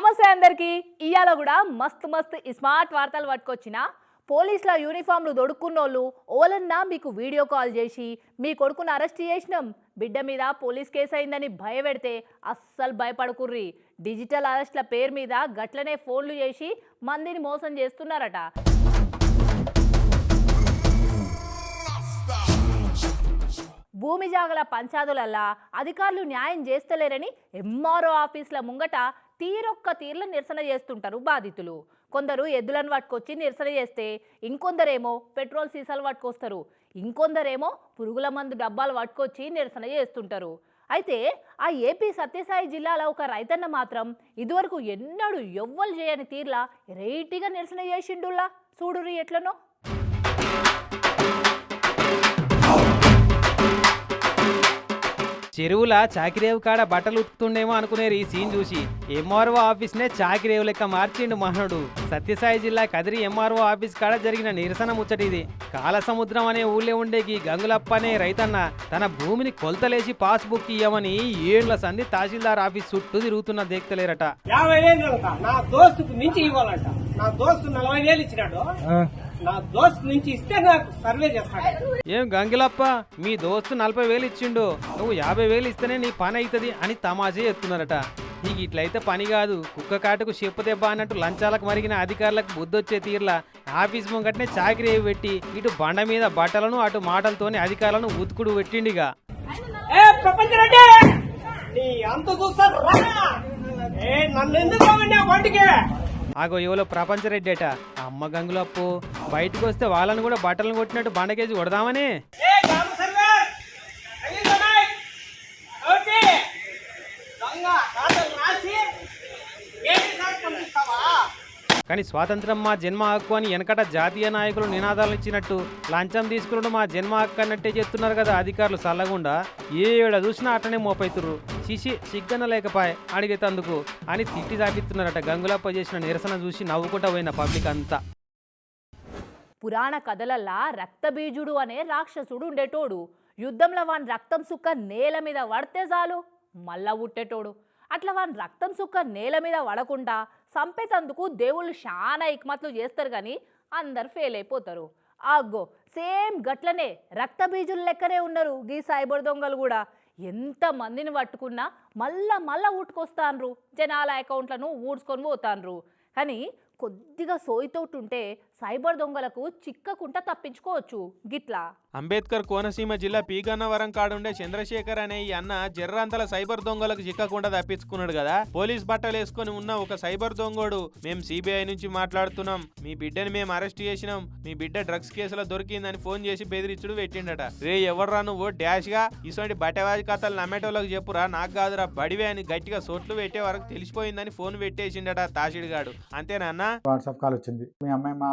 నమస్తే అందరికి. ఇయాలో కూడా మస్తు మస్తు స్మార్ట్ వార్తలు పట్టుకొచ్చిన. పోలీసుల యూనిఫామ్లు దొడుక్కున్నోళ్ళు ఓలన్నా మీకు వీడియో కాల్ చేసి మీ కొడుకును అరెస్ట్ చేసినాం. బిడ్డ మీద పోలీస్ కేసు అయిందని భయపెడితే అస్సలు భయపడకుర్రి. డిజిటల్ అరెస్ట్ల పేరు మీద గట్లనే ఫోన్లు చేసి మందిని మోసం చేస్తున్నారట. భూమి జాగల పంచాదులల్లా అధికారులు న్యాయం చేస్తలేరని ఎంఆర్ఓ ఆఫీసుల ముంగట తీరొక్క తీర్ల నిరసన చేస్తుంటారు బాధితులు. కొందరు ఎద్దులను పట్టుకొచ్చి నిరసన చేస్తే ఇంకొందరేమో పెట్రోల్ సీసాలు పట్టుకొస్తారు. ఇంకొందరేమో పురుగుల మందు డబ్బాలు పట్టుకొచ్చి నిరసన చేస్తుంటారు. అయితే ఆ ఏపీ సత్యసాయి జిల్లాలో ఒక రైతన్న మాత్రం ఇదివరకు ఎన్నడూ ఎవ్వరు చేయని తీర్లా రేటిగా నిరసన చేసిండులా. చూడురు ఎట్లనో. చెరువుల చాకిరేవు కాడ బట్టలు ఉతుకుతుండేమో అనుకునేరు ఈ సీన్ చూసి. ఎంఆర్ఓ ఆఫీస్ నే చాకిరేవు లెక్క మార్చిండు మహనుడు. సత్యసాయి జిల్లా కదిరి ఎంఆర్ఓ ఆఫీస్ కాడ జరిగిన నిరసన ముచ్చటిది. కాలసముద్రం అనే ఊళ్ళో ఉండే ఈ గంగులప్ప అనే రైతన్న తన భూమిని కొలతలేసి పాస్బుక్ ఇయ్యమని ఏళ్ళ సంధి తహసీల్దార్ ఆఫీస్ చుట్టూ తిరుగుతున్న దేక్తలేరట. నా దోస్తుకు మించి ఇవ్వాలంట. నా దోస్తు నలభై వేలు ఇచ్చినాడు. నా దోస్తు నుంచి ఇస్తే నాకు సర్వే చేస్తాడు. ఏం గంగిలప్ప మీ దోస్తు నలభై వేలు ఇచ్చిండు. నువ్వు యాభై వేలు ఇస్తేనే నీ పని అవుతుంది అని తమాషే ఎత్తున్నారట నీకు ఇట్లయితే పని కాదు. కుక్క కాటుకు చెప్పు దెబ్బ అన్నట్టు లంచాలకు మరిగిన అధికారులకు బుద్ధొచ్చే తీర్లా ఆఫీస్ ముంగటనే చాకిరీ పెట్టి ఇటు బండ మీద బట్టలను అటు మాటలతోని అధికారులను ఉతుకుడు పెట్టిండిగా. అంత నన్ను ఎందుకు వాటికి? ఆగో ఎవలో ప్రపంచరెడ్డి అట. అమ్మ గంగులప్పు బయటకు వస్తే వాళ్ళని కూడా బట్టలను కొట్టినట్టు బండకేసి కొడదామని. కానీ స్వాతంత్రం మా జన్మ హక్కు అని వెనకట జాతీయ నాయకులు నినాదాలు ఇచ్చినట్టు లంచం తీసుకున్నాడు మా జన్మ హక్కు అన్నట్టే చెప్తున్నారు కదా అధికారులు చల్లకుండా ఏ ఏడ చూసినా అట్లనే మోపైతుర్రు. శిశి సిగ్గన లేకపాయ్ అడిగేతందుకు అని తిట్టి చాపిస్తున్నారట గంగులప్ప చేసిన నిరసన చూసి నవ్వుకుంటా పోయిన పబ్లిక్ అంతా. పురాణ కథలల్లా రక్తబీజుడు అనే రాక్షసుడు ఉండేటోడు. యుద్ధంలో వాని రక్తం సుక్క నేల మీద పడితే చాలు మళ్ళా ఉట్టేటోడు అట్లా వాని రక్తం సుక్క నేల మీద పడకుండా సంపేతందుకు దేవుళ్ళు చాలా ఇక్మత్లు చేస్తారు కానీ అందరు ఫెయిల్ అయిపోతారు. అగ్గో సేమ్ గట్లనే రక్తబీజులు లెక్కనే ఉన్నారు గీ సైబర్ దొంగలు కూడా. ఎంత మందిని పట్టుకున్నా మళ్ళా మళ్ళా ఊటుకొస్తాన్రు. జనాల అకౌంట్లను ఊడ్చుకొని పోతాన్రు. కానీ కొద్దిగా సోయితోటి ఉంటే సైబర్ దొంగలకు చిక్కకుండా తప్పించుకోవచ్చు. గిట్లా? అంబేద్కర్ కోనసీమ జిల్లా పీగన్నవరం కాడుండే చంద్రశేఖర్ అనే ఈ అన్న జర్రంతల సైబర్ దొంగలకు చిక్కకుండా తప్పించుకున్నాడు కదా. పోలీస్ బట్టలు వేసుకొని ఉన్న ఒక సైబర్ దొంగోడు. మేము సిబిఐ నుంచి మాట్లాడుతున్నాం. మీ బిడ్డని మేము అరెస్ట్ చేసినాం. మీ బిడ్డ డ్రగ్స్ కేసులో దొరికిందని ఫోన్ చేసి బెదిరించుడు పెట్టిండట. రే ఎవర్రా నువ్వు? డాష్గా ఇటువంటి బట్టవాజి కథలు నమ్మేటోళ్ళకి చెప్పురా. నాకు కాదురా. బడివే అని గట్టిగా సోట్లు పెట్టే వరకు తెలిసిపోయిందని ఫోన్ పెట్టేసిండట తాషిడ్ గాడు అంతేనా అన్న? వాట్సాప్ కాల్ వచ్చింది. మీ అమ్మాయి మా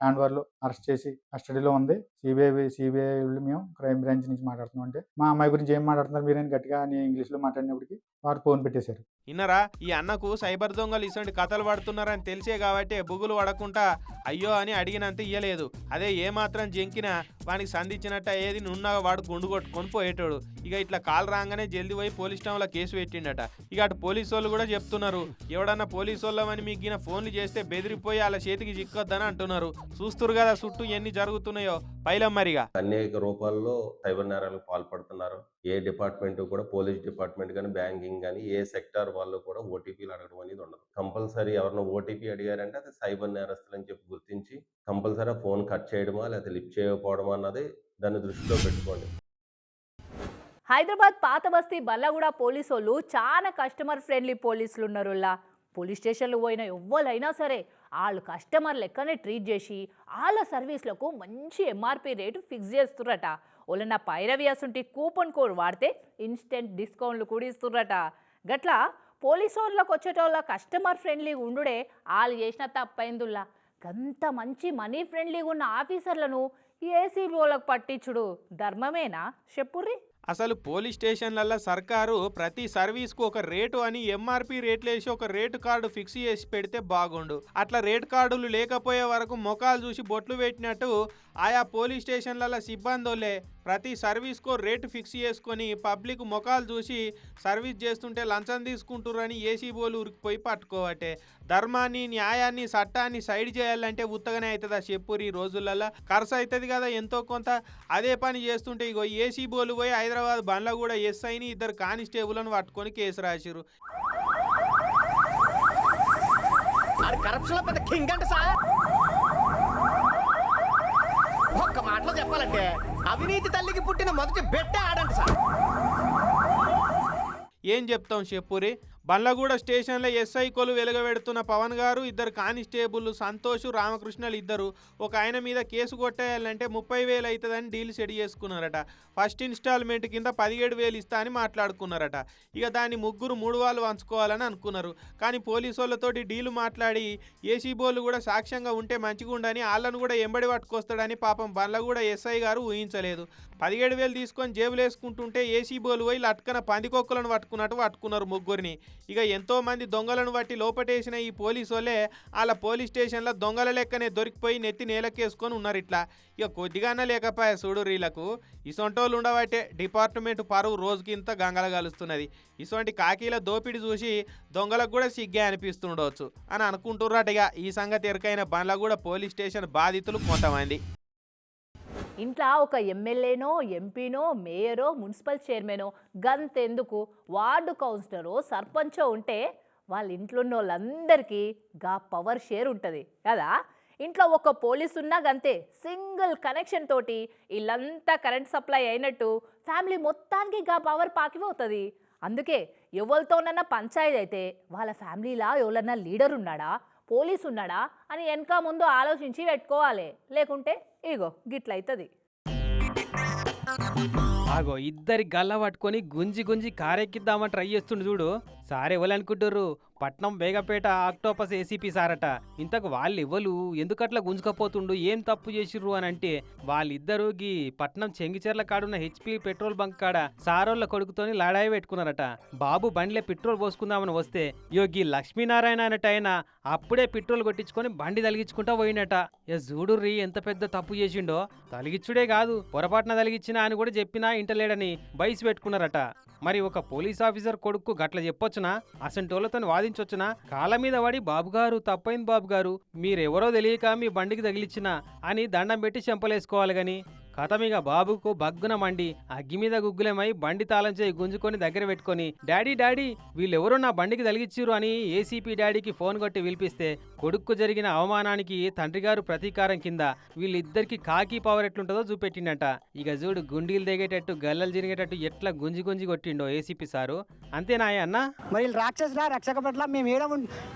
హ్యాండ్ అరెస్ట్ చేసి కస్టడీలో ఉంది. సిబిఐ సిబిఐ మేము క్రైమ్ బ్రాంచ్ నుంచి మాట్లాడుతున్నాం అంటే మా అమ్మాయి గురించి ఏం మాట్లాడుతున్నారు మీరేం గట్టిగా అని ఇంగ్లీష్లో మాట్లాడినప్పటికీ వారు ఫోన్ పెట్టేశారు. ఇన్నరా ఈ అన్నకు సైబర్ దొంగలు ఇటువంటి కథలు పడుతున్నారని తెలిసే కాబట్టి బుగులు పడకుండా అయ్యో అని అడిగినంత ఇయ్యలేదు. అదే ఏ మాత్రం జంకినా వానికి సంధించినట్టు ఏది నున్న వాడు గుండు కొట్టుకొని పోయేటోడు ఇక ఇట్లా కాల్ రాగానే జల్దీ పోయి పోలీస్ స్టేషన్లో కేసు పెట్టిండట. ఇక అటు పోలీసు వాళ్ళు కూడా చెప్తున్నారు ఎవడన్నా పోలీసు వాళ్ళమని మీకు గిన ఫోన్లు చేస్తే బెదిరిపోయి వాళ్ళ చేతికి చిక్కొద్దని అంటున్నారు. చూస్తురు కదా చుట్టూ ఎన్ని జరుగుతున్నాయో పైలం మరిగా. అనేక రూపాల్లో సైబర్ నేరాలకు పాల్పడుతున్నారు. ఏ డిపార్ట్మెంట్ కూడా పోలీస్ డిపార్ట్మెంట్ కానీ బ్యాంకింగ్ కానీ ఏ సెక్టార్ వాళ్ళు కూడా ఓటీపీలు అడగడం అనేది ఉండదు. కంపల్సరీ ఎవరినో ఓటీపీ అడిగారంటే అది సైబర్ నేరస్తులు అని చెప్పి గుర్తించి కంపల్సరీ ఫోన్ కట్ చేయడమా లేకపోతే లిఫ్ట్ చేయకపోవడమా అన్నది దాన్ని దృష్టిలో పెట్టుకోండి. హైదరాబాద్ పాత బస్తీ బల్లగూడ పోలీసు వాళ్ళు చాలా కస్టమర్ ఫ్రెండ్లీ పోలీసులు ఉన్నారులా పోలీస్ స్టేషన్లు పోయిన ఎవ్వరైనా సరే వాళ్ళు కస్టమర్ లెక్కనే ట్రీట్ చేసి వాళ్ళ సర్వీస్లకు మంచి ఎంఆర్పి రేటు ఫిక్స్ చేస్తుర్రట. వాళ్ళ పైరవి అసుంటి కూపన్ కోడ్ వాడితే ఇన్స్టెంట్ డిస్కౌంట్లు కూడా ఇస్తుర్రట. గట్లా పోలీసు వాళ్ళకి వచ్చేటోళ్ళ కస్టమర్ ఫ్రెండ్లీగా ఉండుడే వాళ్ళు చేసిన తప్పైందుల్లా? గంత మంచి మనీ ఫ్రెండ్లీగా ఉన్న ఆఫీసర్లను ఏసీ వాళ్ళకు పట్టించుడు. ధర్మమేనా? చెప్పుర్రి. అసలు పోలీస్ స్టేషన్లలో సర్కారు ప్రతి సర్వీస్కు ఒక రేటు అని ఎంఆర్పి రేట్లు వేసి ఒక రేటు కార్డు ఫిక్స్ చేసి పెడితే బాగుండు. అట్లా రేట్ కార్డులు లేకపోయే వరకు మొఖాలు చూసి బొట్లు పెట్టినట్టు ఆయా పోలీస్ స్టేషన్లలో సిబ్బందులే ప్రతి సర్వీస్కో రేటు ఫిక్స్ చేసుకొని పబ్లిక్ మొఖాలు చూసి సర్వీస్ చేస్తుంటే లంచం తీసుకుంటురని ఏసీ బోలు ఉరికిపోయి పట్టుకోవటే. ధర్మాన్ని న్యాయాన్ని చట్టాన్ని సైడ్ చేయాలంటే ఉత్తగానే అవుతుందా చెప్పురు ఈ రోజులలో ఖర్చు అవుతుంది కదా ఎంతో కొంత. అదే పని చేస్తుంటే ఇగో ఏసీ బోలు పోయి హైదరాబాద్ బండ్ల కూడా ఎస్ఐని ఇద్దరు కానిస్టేబుల్ని పట్టుకొని కేసు రాసిరు కరప్షన్ పెద్ద కింగ్ అంటే సార్ ఒక్క మాటలో చెప్పాలంటే అవినీతి తల్లికి పుట్టిన మొదటి బిడ్డ ఆడంట సార్. ఏం చెప్తాం చెప్పురి బండ్లగూడ స్టేషన్లో ఎస్ఐ కొలు వెలుగబెడుతున్న పవన్ గారు ఇద్దరు కానిస్టేబుల్ సంతోష్ రామకృష్ణలు ఇద్దరు ఒక ఆయన మీద కేసు కొట్టేయాలంటే ముప్పై వేలు అవుతుందని డీల్ సెట్ చేసుకున్నారట. ఫస్ట్ ఇన్స్టాల్మెంట్ కింద పదిహేడు వేలు ఇస్తా అని మాట్లాడుకున్నారట. ఇక దాన్ని ముగ్గురు మూడు వాళ్ళు పంచుకోవాలని అనుకున్నారు. కానీ పోలీసు వాళ్ళతోటి డీలు మాట్లాడి ఏసీ బోలు కూడా సాక్ష్యంగా ఉంటే మంచిగుండని వాళ్ళను కూడా ఎంబడి పట్టుకొస్తాడని పాపం బండ్లగూడ ఎస్ఐ గారు ఊహించలేదు. పదిహేడు వేలు తీసుకొని జేబులు వేసుకుంటుంటే ఏసీ బోలు పోయి లట్కన పందికొక్కులను పట్టుకున్నట్టు పట్టుకున్నారు ముగ్గురిని. ఇక ఎంతో మంది దొంగలను బట్టి లోపటేసిన ఈ పోలీసు వాళ్ళే వాళ్ళ పోలీస్ స్టేషన్లో దొంగల లెక్కనే దొరికిపోయి నెత్తి నేలకేసుకొని ఉన్నారు ఇట్లా ఇక కొద్దిగానే లేకపోయా చూడు రీలకు. ఇసొంటోళ్ళు ఉండబట్టే డిపార్ట్మెంట్ పరువు రోజుకి ఇంత గంగల కలుస్తున్నది ఇసొంటి కాకీల దోపిడి చూసి దొంగలకు కూడా సిగ్గే అనిపిస్తుండవచ్చు అని అనుకుంటుర్రట ఇక. ఈ సంగతి ఎరకైన బండ్ల కూడా పోలీస్ స్టేషన్ బాధితులు కొంతమంది. ఇంట్లో ఒక ఎమ్మెల్యేనో ఎంపీనో మేయరో మున్సిపల్ చైర్మనో గంతెందుకు? వార్డు కౌన్సిలరో సర్పంచో ఉంటే వాళ్ళ ఇంట్లో ఉన్న వాళ్ళందరికీ గా పవర్ షేర్ ఉంటుంది కదా? ఇంట్లో ఒక పోలీస్ ఉన్నా గంతే సింగిల్ కనెక్షన్ తోటి ఇల్లంతా కరెంట్ సప్లై అయినట్టు ఫ్యామిలీ మొత్తానికి గా పవర్ పాకిపోతుంది. అందుకే ఎవరితోనన్నా పంచాయతీ అయితే వాళ్ళ ఫ్యామిలీలా ఎవరన్నా లీడర్ ఉన్నాడా? పోలీసు ఉన్నాడా అని వెనక ముందు ఆలోచించి పెట్టుకోవాలి. లేకుంటే ఇగో గిట్లయితుంది. ఆగో ఇద్దరి గల్ల పట్టుకొని గుంజి గుంజి కారెక్కిద్దామని ట్రై చేస్తుండు చూడు. సార్ ఎవరనుకుంటుర్రు పట్నం బేగపేట ఆక్టోపస్ ఏసీపీ సారట. ఇంతకు వాళ్ళు ఇవ్వలు ఎందుకట్లా గుంజుకపోతుండు? ఏం తప్పు చేసిర్రు అని అంటే వాళ్ళిద్దరూ గీ పట్నం చెంగిచెర్ల కాడున్న హెచ్పి పెట్రోల్ బంక్ కాడ సారోళ్ళ కొడుకుతోని లాడాయి పెట్టుకున్నారట. బాబు బండిలో పెట్రోల్ పోసుకుందామని వస్తే యోగి లక్ష్మీనారాయణ అన్నట్టు ఆయన అప్పుడే పెట్రోల్ కొట్టించుకొని బండి తలిగించుకుంటా పోయినట ఇక చూడుర్రి ఎంత పెద్ద తప్పు చేసిండో? తలిగిచ్చుడే కాదు పొరపాటున తలిగిచ్చినా అని కూడా చెప్పినా ఇంటలేడని బయసు పెట్టుకున్నారట. మరి ఒక పోలీస్ ఆఫీసర్ కొడుకు గట్ల చెప్పొచ్చునా? అసంటోళ్ళతో వాదించొచ్చునా? కాళ్ళ మీద పడి బాబుగారు తప్పైంది బాబుగారు మీరెవరో తెలియక మీ బండికి తగిలిచ్చినా అని దండం పెట్టి చెంపలేసుకోవాలి గాని. కథమిగ బాబుకు బగ్గున మండి అగ్గి మీద గుగ్గులమై బండి తాళం చేయి గుంజుకొని దగ్గర పెట్టుకొని డాడీ డాడీ వీళ్ళెవరో నా బండికి తలిగిచ్చిరు అని ఏసీపీ డాడీకి ఫోన్ కొట్టి పిలిపిస్తే కొడుక్కు జరిగిన అవమానానికి తండ్రి గారు ప్రతీకారం కింద వీళ్ళిద్దరికి కాకి పవర్ ఎట్లుంటుందో చూపెట్టిండట. ఇక చూడు గుండీలు దిగేటట్టు గల్లలు జరిగేటట్టు ఎట్లా గుంజి గుంజి కొట్టిండో ఏసీపీ సారు. అంతేనా అన్న? మరి వీళ్ళు రాక్షసులా రక్షక పట్ల మేము ఏడ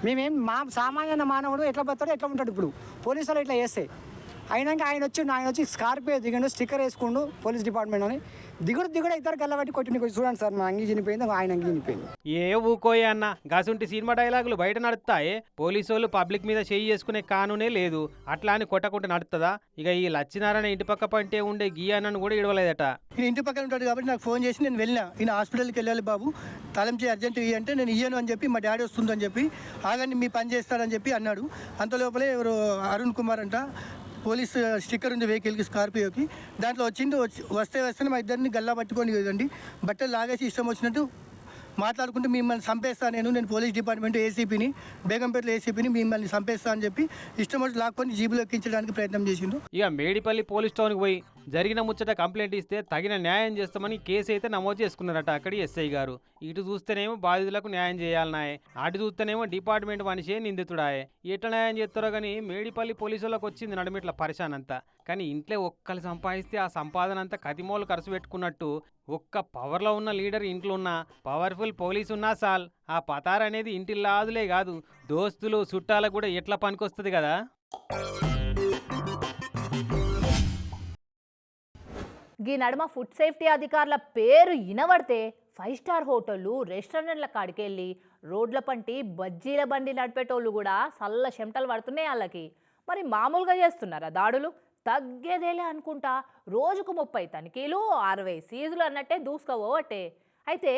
మేమేం మా సామాన్య మానవుడు ఎట్లా పోతాడో ఎట్లా ఉంటాడు ఇప్పుడు? పోలీసులు ఇట్లా చేస్తే? అయినాక ఆయన వచ్చి ఆయన వచ్చి స్కార్పియో దిగండు స్టిక్కర్ వేసుకుండు పోలీస్ డిపార్ట్మెంట్ అని. దిగుడు దిగుడు ఇద్దరు కొట్టింది కొంచెం చూడండి సార్ మా అంగి చనిపోయింది ఆయన అంగి చనిపోయింది. ఏ ఊకోయే అన్న గాసుంటి సినిమా డైలాగులు బయట నడుస్తాయే. పోలీసు వాళ్ళు పబ్లిక్ మీద చేయి చేసుకునే కానూనే లేదు. అట్లా అని కొట్టకుంటే నడుతుందా ఇక ఈ లచ్చినారాయణ ఇంటి పక్క పంటే ఉండే గీయానని కూడా ఇడవలేదట. ఈయన ఇంటి పక్కన ఉంటాడు కాబట్టి నాకు ఫోన్ చేసి నేను వెళ్ళినా. ఈయన హాస్పిటల్కి వెళ్ళాలి బాబు. తలం చేయి అర్జెంట్ ఇయ్యి అంటే నేను ఇయ్యను అని చెప్పి మా డాడీ వస్తుందని చెప్పి ఆగండి మీ పని చేస్తాడని చెప్పి అన్నాడు. అంత లోపలే ఎవరు అరుణ్ కుమార్ అంట పోలీస్ స్టిక్కర్ ఉంది వెహికల్కి స్కార్పియోకి దాంట్లో వచ్చింది వచ్చి వస్తే వస్తే మా ఇద్దరిని గల్లా పట్టుకొని కదండి బట్టలు లాగేసి ఇష్టం వచ్చినట్టు మాట్లాడుకుంటూ మిమ్మల్ని చంపేస్తా నేను. నేను పోలీస్ డిపార్ట్మెంట్ ఏసీపీని బేగంపేటలో ఏసీపీని మిమ్మల్ని చంపేస్తా అని చెప్పి ఇష్టం వచ్చి లాక్కొని జీబులో ఎక్కించడానికి ప్రయత్నం చేసిండు ఇక మేడిపల్లి పోలీస్ స్టేషన్కి పోయి జరిగిన ముచ్చట కంప్లైంట్ ఇస్తే తగిన న్యాయం చేస్తామని కేసు అయితే నమోదు చేసుకున్నారట అక్కడి ఎస్ఐ గారు. ఇటు చూస్తేనేమో బాధితులకు న్యాయం చేయాలన్నాయే. అటు చూస్తేనేమో డిపార్ట్మెంట్ మనిషే నిందితుడాయే. ఎట్లా న్యాయం చేస్తారో కానీ మేడిపల్లి పోలీసులకు వచ్చింది నడుమిట్ల పరిశాన్ అంతా. కానీ ఇంట్లో ఒక్కరు సంపాదిస్తే ఆ సంపాదన అంతా కతిమోలు ఖర్చు పెట్టుకున్నట్టు ఒక్క పవర్లో ఉన్న లీడర్ ఇంట్లో ఉన్న పవర్ఫుల్ పోలీస్ ఉన్నా సాల్ ఆ పతార్ అనేది ఇంటిల్లాదులే కాదు దోస్తులు చుట్టాలకు కూడా ఎట్లా పనికొస్తుంది కదా? ఈ నడుమ ఫుడ్ సేఫ్టీ అధికారుల పేరు ఇనబడితే ఫైవ్ స్టార్ హోటళ్ళు రెస్టారెంట్ల కాడికెళ్ళి రోడ్ల పంటి బజ్జీల బండి నడిపేటోళ్ళు కూడా చల్ల చెమటలు పడుతున్నాయి వాళ్ళకి మరి మామూలుగా చేస్తున్నారా దాడులు? తగ్గేదేలే అనుకుంటా. రోజుకు ముప్పై తనిఖీలు అరవై సీజులు అన్నట్టే దూసుకోవటే అయితే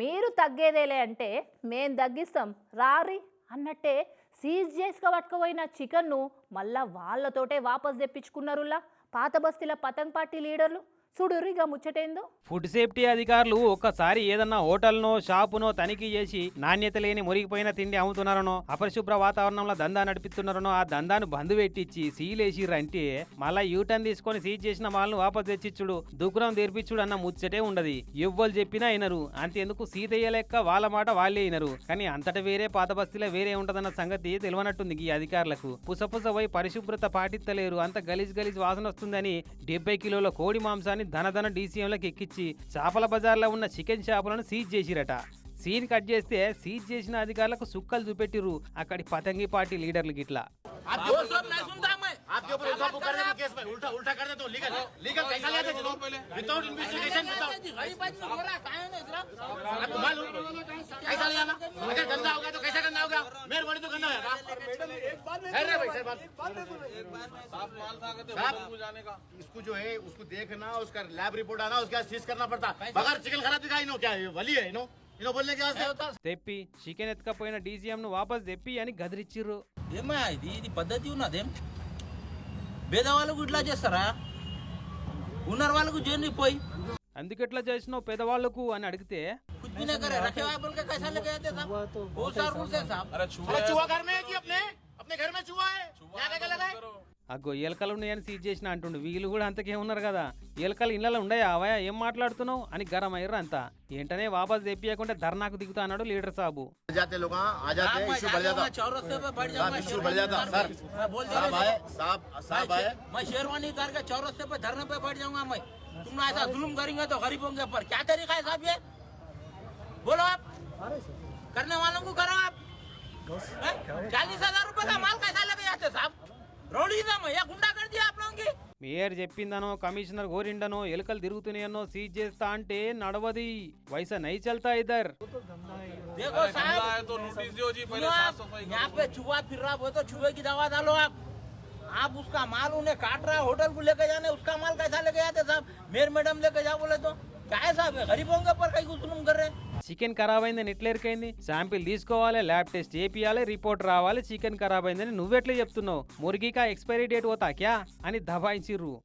మీరు తగ్గేదేలే అంటే మేం తగ్గిస్తాం. రారి అన్నట్టే సీజ్ చేసుకోబట్టుకుపోయిన చికెన్ను మళ్ళా వాళ్ళతోటే వాపస్ తెప్పించుకున్నారులా పాత బస్తీల పతంగ్ పార్టీ లీడర్లు. చూడుర్రిగా ముచ్చటేందో? ఫుడ్ సేఫ్టీ అధికారులు ఒక్కసారి ఏదన్నా హోటల్నో షాపునో తనిఖీ చేసి నాణ్యత లేని మురిగిపోయిన తిండి అమ్ముతున్నారనో అపరిశుభ్ర వాతావరణంలో దందా నడిపిస్తున్నారనో ఆ దందాను బంధు పెట్టించి సీలేసిర్రంటే మళ్ళా యూటర్న్ తీసుకొని సీజ్ చేసిన వాళ్ళను వాపస్ తెచ్చిచ్చుడు దుగ్గురం తెరిపించుడు అన్న ముచ్చటే ఉండదు. ఎవ్వరు చెప్పినా అయినరు అంతెందుకు సీతయ్య లెక్క వాళ్ళ మాట వాళ్ళే అయినరు కానీ అంతట వేరే పాత బస్తీలో వేరే ఉంటదన్న సంగతి తెలియనట్టుంది ఈ అధికారులకు. పుసపుస పోయి పరిశుభ్రత పాటిత్తలేరు. అంత గలీజ్ గలీజ్ వాసన వస్తుందని డెబ్బై కిలోల కోడి మాంసాన్ని ధనధన డీసీఎంలకు ఎక్కించి చేపల బజార్లో ఉన్న చికెన్ షాపులను సీజ్ చేసిరట. సీన్ కట్ చేస్తే సీజ్ చేసిన అధికారులకు సుక్కలు చూపెట్టిరు అక్కడి పతంగి పార్టీ లీడర్లు గిట్లా. आप जो सब नहीं सुनता मैं आपके ऊपर उल्टा पुकार देने केस में उल्टा उल्टा कर दे तो लीगल लीगल कैसा लिया था विदाउट इन्वेस्टिगेशन विदाउट आपको मालूम कैसा लिया ना अगर गंदा होगा तो कैसा गंदा होगा मेरे बड़ी तो गंदा है अरे भाई सर बात इसको जो है उसको देखना उसका लैब रिपोर्ट आना उसके बाद सीज करना पड़ता बगैर चिकन खराब दिखा इनो क्या ये वली है इनो इनो बोलने के वास्ते होता తెప్పి చికెన్ ఎత్తుకపోయిన డీసీఎం ను వాపస్ తెప్పి అని గదిరిచ్చిర్రు ఏమా ఇది ఇది పద్ధతి ఉన్నదేం పేదవాళ్ళకు ఇట్లా చేస్తారా ఉన్న వాళ్ళకు జర్నీ పోయి అందుకెట్లా చేసినావు పెదవాళ్లకు అని అడిగితే कुछ भी नहीं करे रखे हुए बोल के कैसा लेके जाते साहब बहुत सारा रूल्स है साहब अरे चूहा घर में है जी अपने अपने घर में चूहा है यहाँ क्या लगा है అగ్గో ఎలకలు ఉన్నాయని సీజ్ చేసిన అంటుండు వీళ్ళు కూడా అంతకే ఉన్నారు కదా ఎలకలు ఇళ్ళలో ఉండయా అవయా ఏం మాట్లాడుతున్నావు అని గరం అయ్యారు అంతా ఏంటనే వాపస్ తెప్పియకుంటే ధర్నాకు దిగుతా అన్నాడు లీడర్ సాబు जाते लोग हाँ आ जाते हैं मैं इशू बढ़ जाऊंगा, जाता चौरस्ते पे बैठ साहब जाऊंगा इशू बढ़ जाता सर मैं बोल साहब देगा आए साहब साहब आए मैं शेरवानी करके चौरस्ते पे धरने पे बैठ जाऊंगा मैं तुम ऐसा जुल्म करेंगे तो गरीबों के ऊपर क्या तरीका है साहब ये बोलो आप करने वालों को करो आप चालीस हजार रुपए का माल कैसा लेके जाते साहब रौडीजम या गुंडा कर दिया आप लोगों की మేయర్ చెప్పిందనో కమిషనర్ కోరిండనో ఎలుకలు తిరుగుతున్నాయనో సీజ్ చేస్తా అంటే నడవది వయసు నై చల్తా ఇద్దరు देखो साहब तो नोटिस दो जी पहले साफ सफाई यहाँ पे चूहा फिर रहा वो तो चूहे की दवा डालो आप आप उसका माल उन्हें काट रहा है होटल को लेके जाने उसका माल कैसा लेके जाते साहब मेयर मैडम लेके जाओ बोले तो क्या है साहब ये गरीबों के ऊपर कहीं जुल्म कर रहे हैं చికెన్ ఖరాబ్ అయిందని ఎట్లెరికైంది శాంపిల్ తీసుకోవాలి ల్యాబ్ టెస్ట్ చేపియాలి రిపోర్ట్ రావాలి చికెన్ ఖరాబ్ అయిందని నువ్వెట్లా చెప్తున్నావు? మురిగికా ఎక్స్పైరీ డేట్ పోతా క్యా? అని దబాయించిర్రు.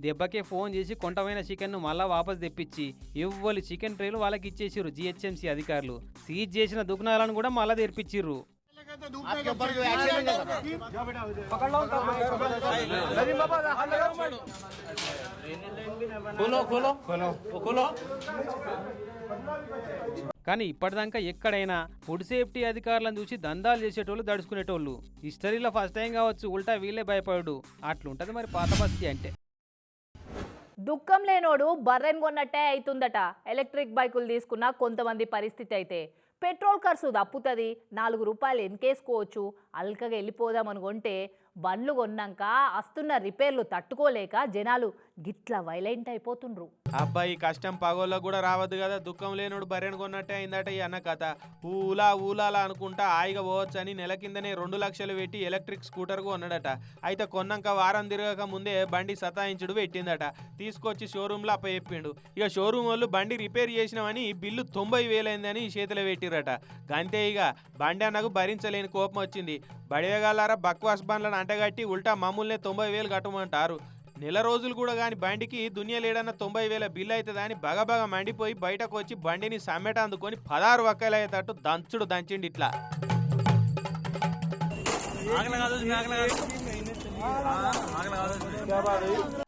దెబ్బకే ఫోన్ చేసి కొంటమైన చికెన్ను మళ్ళా వాపస్ తెప్పించి ఇవ్వలు చికెన్ ట్రేలు వాళ్ళకి ఇచ్చేసిర్రు జిహెచ్ఎంసీ అధికారులు. సీజ్ చేసిన దుకాణాలను కూడా మళ్ళా తెప్పించిర్రు కానీ ఇప్పటిదాకా ఎక్కడైనా ఫుడ్ సేఫ్టీ అధికారులను చూసి దందాలు చేసేటోళ్ళు దడుచుకునేటోళ్ళు. హిస్టరీలో ఫస్ట్ టైం కావచ్చు ఉల్టా వీళ్ళే భయపడు అట్లుంటది మరి పాత బస్తి అంటే. దుఃఖం లేనోడు బర్రెన్ కొన్నట్టే అవుతుందట ఎలక్ట్రిక్ బైకులు తీసుకున్న కొంతమంది పరిస్థితి అయితే. పెట్రోల్ ఖర్చు తప్పుతుంది. నాలుగు రూపాయలు ఎన్కేసుకోవచ్చు. అల్కగా వెళ్ళిపోదాం అనుకుంటే బండ్లు కొన్నాక వస్తున్న రిపేర్లు తట్టుకోలేక జనాలు గిట్ల వైలెంట్ అయిపోతుండ్రు. అబ్బాయి కష్టం పగోళ్ళకు కూడా రావద్దు కదా. దుఃఖం లేనుడు బర్రెను కొన్నట్టే అయిందట ఈ అన్న కథ. ఊలా ఊలాలా అనుకుంటా హాయిగా పోవచ్చు అని నెల కిందనే రెండు లక్షలు పెట్టి ఎలక్ట్రిక్ స్కూటర్ కొన్నాడట. అయితే కొన్నాక వారం తిరగక ముందే బండి సతాయించుడు పెట్టిందట. తీసుకొచ్చి షోరూంలో అప్ప చెప్పిండు. ఇక షోరూమ్ వాళ్ళు బండి రిపేర్ చేసినామని బిల్లు తొంభై వేలైందని చేతిలో పెట్టిరట గంతే ఇక బండి అన్నకు భరించలేని కోపం వచ్చింది. బడియగాలారా బక్వాస్ బండ్లను అంటగట్టి ఉల్టా మమ్మల్నే తొంభై వేలు కట్టమంటారు. నెల రోజులు కూడా కానీ బండికి దునియా లేడన్న తొంభై వేల బిల్లు అవుతుందని బగబగ మండిపోయి బయటకు వచ్చి బండిని సమ్మెట అందుకొని పదహారు వక్కలు అయ్యేటట్టు దంచుడు దంచిండి ఇట్లా.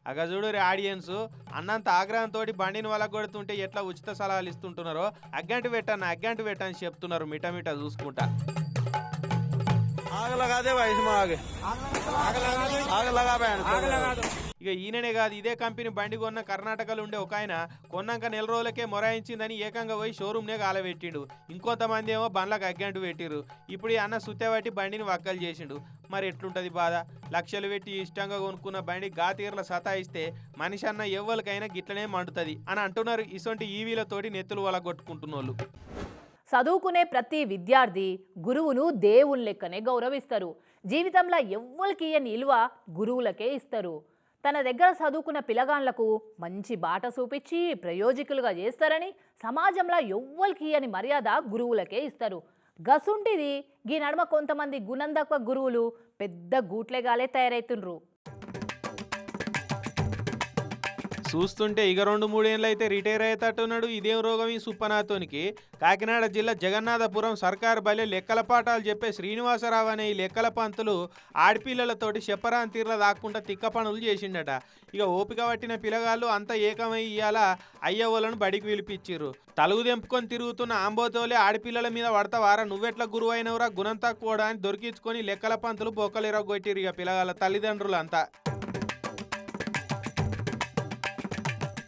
అగ చూడు ఆడియన్స్ అన్నంత ఆగ్రహంతో బండిని వాళ్ళ కొడుతుంటే ఎట్లా ఉచిత సలహాలు ఇస్తుంటున్నారో అగ్గంటి పెట్టన్న అగ్గంటి పెట్టని చెప్తున్నారు మిట మిట చూసుకుంటా. ఇక ఈయననే కాదు ఇదే కంపెనీ బండి కొన్న కర్ణాటకలో ఉండే ఒక ఆయన కొన్నాక నెల రోజులకే మొరాయించిందని ఏకంగా పోయి షోరూమ్నే కాలబెట్టిండు. ఇంకొంతమంది ఏమో బండ్లకు అగ్గంటు పెట్టిరు ఇప్పుడు ఈ అన్న సుత్తెబట్టి బండిని వక్కలు చేసిండు. మరి ఎట్లుంటుంది బాధ? లక్షలు పెట్టి ఇష్టంగా కొనుక్కున్న బండి గాతీర్ల సతాయిస్తే మనిషి అన్న ఎవ్వరికైనా గిట్లనే మండుతుంది అని అంటున్నారు ఇసొంటి ఈవీలతోటి నెత్తులు వల కొట్టుకుంటున్న వాళ్ళు చదువుకునే ప్రతి విద్యార్థి గురువును దేవుని లెక్కనే గౌరవిస్తారు. జీవితంలో ఎవ్వరికి ఇయ్యని ఇలువ గురువులకే ఇస్తారు. తన దగ్గర చదువుకున్న పిల్లగాండ్లకు మంచి బాట చూపించి ప్రయోజకులుగా చేస్తారని సమాజంలో ఎవ్వరికి అని మర్యాద గురువులకే ఇస్తారు. గసుంటిది గీ నడుమ కొంతమంది గుణందక్వ గురువులు పెద్ద గూట్లేగాలే తయారైతుండ్రు. చూస్తుంటే ఇక రెండు మూడేళ్ళు అయితే రిటైర్ అయ్యేటట్టున్నాడు. ఇదేం రోగం ఈ సుప్పనాథోనికి కాకినాడ జిల్లా జగన్నాథపురం సర్కారు బలే లెక్కల పాఠాలు చెప్పే శ్రీనివాసరావు అనే ఈ లెక్కల పంతులు ఆడపిల్లలతోటి చెప్పరాని తీర్ల దాక్కుండా తిక్క పనులు చేసిండట. ఇక ఓపిక పట్టిన పిల్లగాళ్ళు అంతా ఏకమై ఇయ్యాల అయ్యవోలను బడికి పిలిపించిర్రు తలుగు తెంపుకొని తిరుగుతున్న ఆంబోతోలే ఆడపిల్లల మీద పడతావారా నువ్వెట్లా గురువైనవరా గుణం తక్కువ అని దొరికించుకొని లెక్కల పంతులు బొక్కలు ఇరగొట్టిరు ఇక పిల్లగాళ్ళ తల్లిదండ్రులు అంతా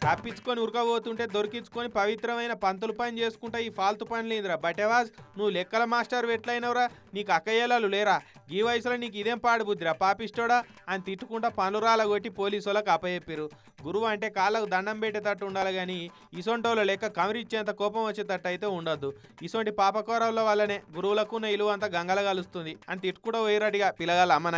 తప్పించుకొని ఉరకబోతుంటే దొరికించుకొని పవిత్రమైన పంతులు పని చేసుకుంటా ఈ ఫాల్తు పని లేదురా బటేవాజ్ నువ్వు లెక్కల మాస్టర్ ఎట్లయినవరా? నీకు అక్కయ్యేలాలు లేరా? ఈ వయసులో నీకు ఇదేం పాడు బుద్ధిరా? పాపిస్తోడా అని తిట్టుకుంటా పనురాల కొట్టి పోలీసు వాళ్ళకి అప్పచెప్పారు గురువు అంటే కాళ్ళకు దండం పెట్టేటట్టు ఉండాలి కానీ ఇసొంటోళ్ళ లెక్క కమిరిచ్చేంత కోపం వచ్చేటట్టు అయితే ఉండొద్దు. ఇసొంటి పాపకోరవుల వల్లనే గురువులకు ఉన్న ఇలువ అంతా గంగల కలుస్తుంది అని తిట్టుకుంటూ వేరడిగా పిల్లగాల అమ్మ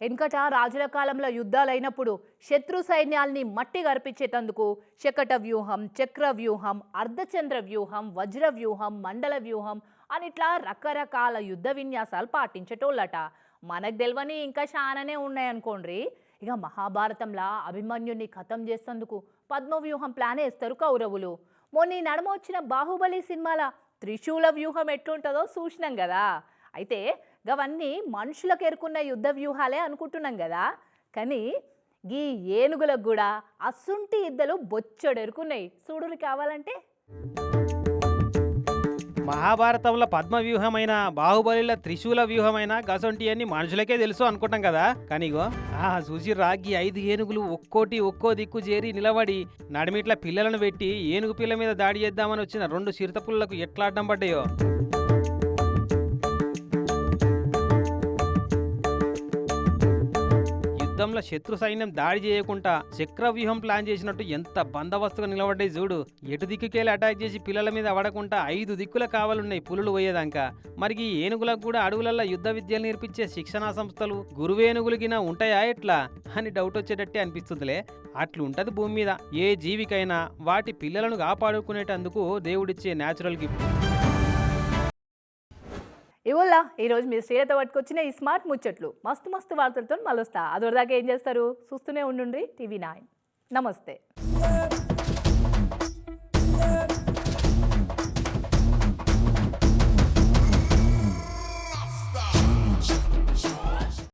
వెనుకట రాజుల కాలంలో యుద్ధాలు అయినప్పుడు శత్రు సైన్యాల్ని మట్టి గర్పించేటందుకు శకట వ్యూహం చక్ర వ్యూహం అర్ధచంద్ర వ్యూహం వజ్ర వ్యూహం మండల వ్యూహం అని ఇట్లా రకరకాల యుద్ధ విన్యాసాలు పాటించేటోళ్ళట. మనకు తెలియని ఇంకా చాలానే ఉన్నాయనుకోండి ఇక మహాభారతంలా అభిమన్యుని ఖతం చేసేందుకు పద్మవ్యూహం ప్లాన్ వేస్తారు కౌరవులు. మొన్న నడమ వచ్చిన బాహుబలి సినిమాల త్రిశూల వ్యూహం ఎట్లుంటుందో చూసినాం కదా. అయితే గవన్నీ మనుషులకు ఎరుకున్న యుద్ధ వ్యూహాలే అనుకుంటున్నాం కదా. కానీ గీ ఏనుగులకు కూడా అసుంటి ఇద్దలు బొచ్చడు ఎరుకున్నాయి చూడులు కావాలంటే? మహాభారతంలో పద్మ వ్యూహమైన బాహుబలిలో త్రిశూల వ్యూహమైన గసొంటి అన్ని మనుషులకే తెలుసు అనుకుంటాం కదా. కానీ ఇగో ఆ చూసి రాగి ఐదు ఏనుగులు ఒక్కోటి ఒక్కో దిక్కు చేరి నిలబడి నడిమిట్ల పిల్లలను పెట్టి ఏనుగు పిల్ల మీద దాడి చేద్దామని వచ్చిన రెండు చిరుతపుల్లకు ఎట్లా అడ్డం పడ్డాయో? యుద్ధంలో శత్రు సైన్యం దాడి చేయకుండా చక్రవ్యూహం ప్లాన్ చేసినట్టు ఎంత బందోబస్తుగా నిలబడ్డాయి చూడు. ఎటు దిక్కుకెళ్ళి అటాక్ చేసి పిల్లల మీద పడకుండా ఐదు దిక్కుల కావాలున్నాయి పులులు పోయేదాకా మరి ఈ ఏనుగులకు కూడా అడవులలో యుద్ధ విద్యలు నేర్పించే శిక్షణా సంస్థలు గురువేనుగులు గిన ఉంటాయా ఎట్లా? అని డౌట్ వచ్చేటట్టే అనిపిస్తుందిలే. అట్లుంటది భూమి మీద. ఏ జీవికైనా వాటి పిల్లలను కాపాడుకునేటందుకు దేవుడిచ్చే న్యాచురల్ గిఫ్ట్ ఇవల్ల ఈరోజు మీరు శ్రీలత పట్టుకొచ్చిన ఈ స్మార్ట్ ముచ్చట్లు. మస్తు మస్తు వార్తలతో మళ్ళొస్తా. అదొరదాకా ఏం చేస్తారు? చూస్తూనే ఉండుండ్రి టీవీ నైన్. నమస్తే.